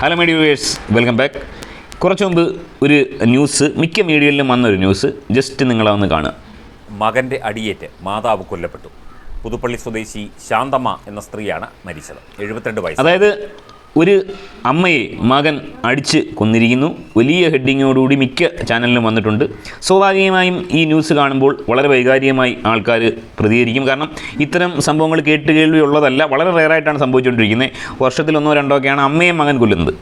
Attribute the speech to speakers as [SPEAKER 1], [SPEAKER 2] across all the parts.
[SPEAKER 1] Hello media viewers welcome back കുറച്ച് മുമ്പ് ഒരു ന്യൂസ് മിക്ക മീഡിയയിലും വന്നൊരു ന്യൂസ് ജസ്റ്റ് നിങ്ങളൊന്ന് കാണുക.
[SPEAKER 2] മകന്റെ അടിയേറ്റ് മാതാവ് കൊല്ലപ്പെട്ടു. പുതുപ്പള്ളി സ്വദേശി ശാന്തമ്മ എന്ന സ്ത്രീയാണ് മരിച്ചത്. എഴുപത്തിരണ്ട് വയസ്സ്
[SPEAKER 1] അതായത് ഒരു അമ്മയെ മകൻ അടിച്ച് കൊന്നിരിക്കുന്നു. വലിയ ഹെഡിങ്ങോടുകൂടി മിക്ക ചാനലിലും വന്നിട്ടുണ്ട്. സ്വാഭാവികമായും ഈ ന്യൂസ് കാണുമ്പോൾ വളരെ വൈകാരികമായി ആൾക്കാർ പ്രതികരിക്കും. കാരണം ഇത്തരം സംഭവങ്ങൾ കേട്ട് കേൾവി ഉള്ളതല്ല വളരെ റെയറായിട്ടാണ് സംഭവിച്ചുകൊണ്ടിരിക്കുന്നത്. വർഷത്തിൽ ഒന്നോ രണ്ടോ ഒക്കെയാണ് അമ്മയും മകൻ കൊല്ലുന്നത്.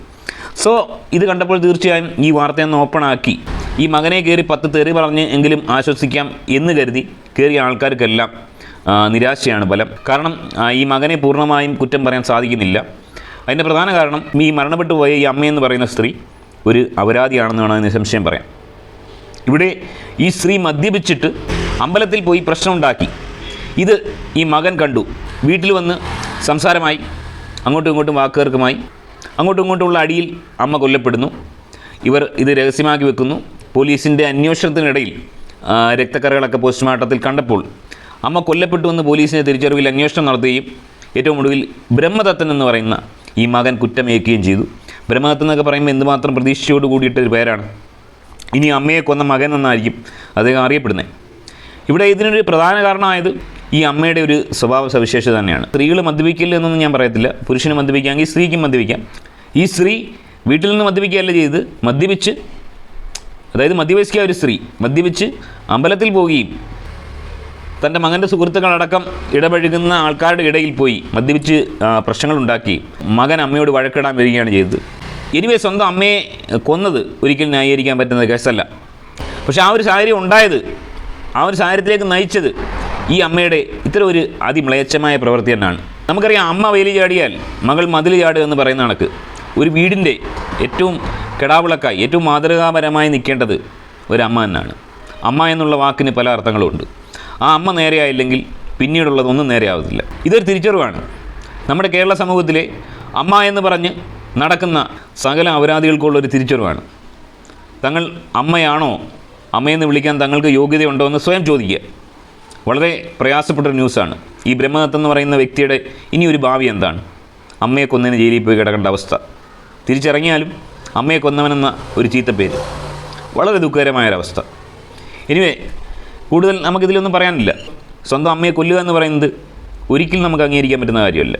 [SPEAKER 1] സോ ഇത് കണ്ടപ്പോൾ തീർച്ചയായും ഈ വാർത്തയൊന്ന് ഓപ്പൺ ആക്കി. ഈ മകനെ കയറി പത്ത് തെറി പറഞ്ഞ് എങ്കിലും ആശ്വസിക്കാം എന്ന് കരുതി കയറിയ ആൾക്കാർക്കെല്ലാം നിരാശയാണ് ഫലം. കാരണം ഈ മകനെ പൂർണമായും കുറ്റം പറയാൻ സാധിക്കുന്നില്ല. അതിന്റെ പ്രധാന കാരണം ഈ മരണപ്പെട്ടു പോയ ഈ അമ്മയെന്ന് പറയുന്ന സ്ത്രീ ഒരു അപരാധിയാണെന്ന് വേണം അതിന് സംശയം പറയാം ഇവിടെ ഈ സ്ത്രീ മദ്യപിച്ചിട്ട് അമ്പലത്തിൽ പോയി പ്രശ്നമുണ്ടാക്കി. ഇത് ഈ മകൻ കണ്ടു. വീട്ടിൽ വന്ന് സംസാരമായി അങ്ങോട്ടും ഇങ്ങോട്ടും വാക്കുകർക്കുമായി അങ്ങോട്ടും ഇങ്ങോട്ടുമുള്ള അടിയിൽ അമ്മ കൊല്ലപ്പെടുന്നു. ഇവർ ഇത് രഹസ്യമാക്കി വെക്കുന്നു. പോലീസിന്റെ അന്വേഷണത്തിനിടയിൽ രക്തക്കറകളൊക്കെ പോസ്റ്റ്മോർട്ടത്തിൽ കണ്ടപ്പോൾ അമ്മ കൊല്ലപ്പെട്ടുവെന്ന് പോലീസിന്റെ തിരിച്ചറിവിൽ അന്വേഷണം നടത്തുകയും ഏറ്റവും ഒടുവിൽ ബ്രഹ്മദത്തൻ എന്ന് പറയുന്ന ഈ മകൻ കുറ്റമേക്കുകയും ചെയ്തു. ബ്രഹ്മദത്തൻ എന്നൊക്കെ പറയുമ്പോൾ എന്തുമാത്രം പ്രതീക്ഷയോട് കൂടിയിട്ടൊരു പേരാണ്. ഇനി അമ്മയെ കൊന്ന മകൻ എന്നായിരിക്കും അദ്ദേഹം അറിയപ്പെടുന്നത്. ഇവിടെ ഇതിനൊരു പ്രധാന കാരണമായത് ഈ അമ്മയുടെ ഒരു സ്വഭാവ സവിശേഷത തന്നെയാണ്. സ്ത്രീകൾ മദ്യപിക്കില്ല എന്നൊന്നും ഞാൻ പറയത്തില്ല. പുരുഷന് മദ്യപിക്കാമെങ്കിൽ സ്ത്രീക്കും മദ്യപിക്കാം. ഈ സ്ത്രീ വീട്ടിൽ നിന്ന് മദ്യപിക്കുകയല്ല ചെയ്ത് മദ്യപിച്ച് അതായത് മദ്യവയസ്ക ഒരു സ്ത്രീ മദ്യപിച്ച് അമ്പലത്തിൽ പോവുകയും തന്റെ മകന്റെ സുഹൃത്തുക്കളടക്കം ഇടപഴകുന്ന ആൾക്കാരുടെ ഇടയിൽ പോയി മദ്യപിച്ച് പ്രശ്നങ്ങളുണ്ടാക്കി. മകൻ അമ്മയോട് വഴക്കിടാൻ വരികയാണ് ചെയ്തത്. എനിവേ സ്വന്തം അമ്മയെ കൊന്നത് ഒരിക്കലും ന്യായീകരിക്കാൻ പറ്റുന്ന കേസല്ല. പക്ഷെ ആ ഒരു സാഹചര്യം ഉണ്ടായത് ആ ഒരു സാഹചര്യത്തിലേക്ക് നയിച്ചത് ഈ അമ്മയുടെ ഇത്തരം ഒരു അതിമ്ലേച്ഛമായ പ്രവൃത്തി തന്നെയാണ്. നമുക്കറിയാം അമ്മ വെയിൽ ചാടിയാൽ മകൾ മതിൽ ചാടുക എന്ന് പറയുന്ന കണക്ക്. ഒരു വീടിന്റെ ഏറ്റവും കെടാവിളക്കായി ഏറ്റവും മാതൃകാപരമായി നിൽക്കേണ്ടത് ഒരമ്മ തന്നെയാണ്. അമ്മ എന്നുള്ള വാക്കിന് പല അർത്ഥങ്ങളുമുണ്ട്. ആ അമ്മ നേരെയായില്ലെങ്കിൽ പിന്നീടുള്ളതൊന്നും നേരെയാവത്തില്ല. ഇതൊരു തിരിച്ചറിവാണ്. നമ്മുടെ കേരള സമൂഹത്തിലെ അമ്മ എന്ന് പറഞ്ഞ് നടക്കുന്ന സകല അപരാധികൾക്കുള്ള ഒരു തിരിച്ചറിവാണ്. തങ്ങൾ അമ്മയാണോ? അമ്മയെന്ന് വിളിക്കാൻ തങ്ങൾക്ക് യോഗ്യതയുണ്ടോ എന്ന് സ്വയം ചോദിക്കുക. വളരെ പ്രയാസപ്പെട്ടൊരു ന്യൂസാണ്. ഈ ബ്രഹ്മദത്ത് എന്ന് പറയുന്ന വ്യക്തിയുടെ ഇനിയൊരു ഭാവി എന്താണ്? അമ്മയെ കൊന്നതിന് ജയിലിൽ പോയി കിടക്കേണ്ട അവസ്ഥ. തിരിച്ചിറങ്ങിയാലും അമ്മയെ കൊന്നവനെന്ന ഒരു ചീത്തപ്പേര് വളരെ ദുഃഖകരമായൊരവസ്ഥ എനിവേ കൂടുതൽ നമുക്കിതിലൊന്നും പറയാനില്ല. സ്വന്തം അമ്മയെ കൊല്ലുക എന്ന് പറയുന്നത് ഒരിക്കലും നമുക്ക് അംഗീകരിക്കാൻ പറ്റുന്ന കാര്യമല്ല.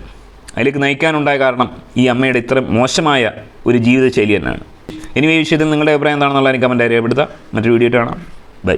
[SPEAKER 1] അതിലേക്ക് നയിക്കാനുണ്ടായ കാരണം ഈ അമ്മയുടെ ഇത്ര മോശമായ ഒരു ജീവിതശൈലി തന്നെയാണ്. ഇനി ഈ വിഷയത്തിൽ നിങ്ങളുടെ അഭിപ്രായം എന്താണെന്നുള്ള എനിക്ക് കമന്റ് രേഖപ്പെടുത്താം മറ്റൊരു വീഡിയോ കാണാം. ബൈ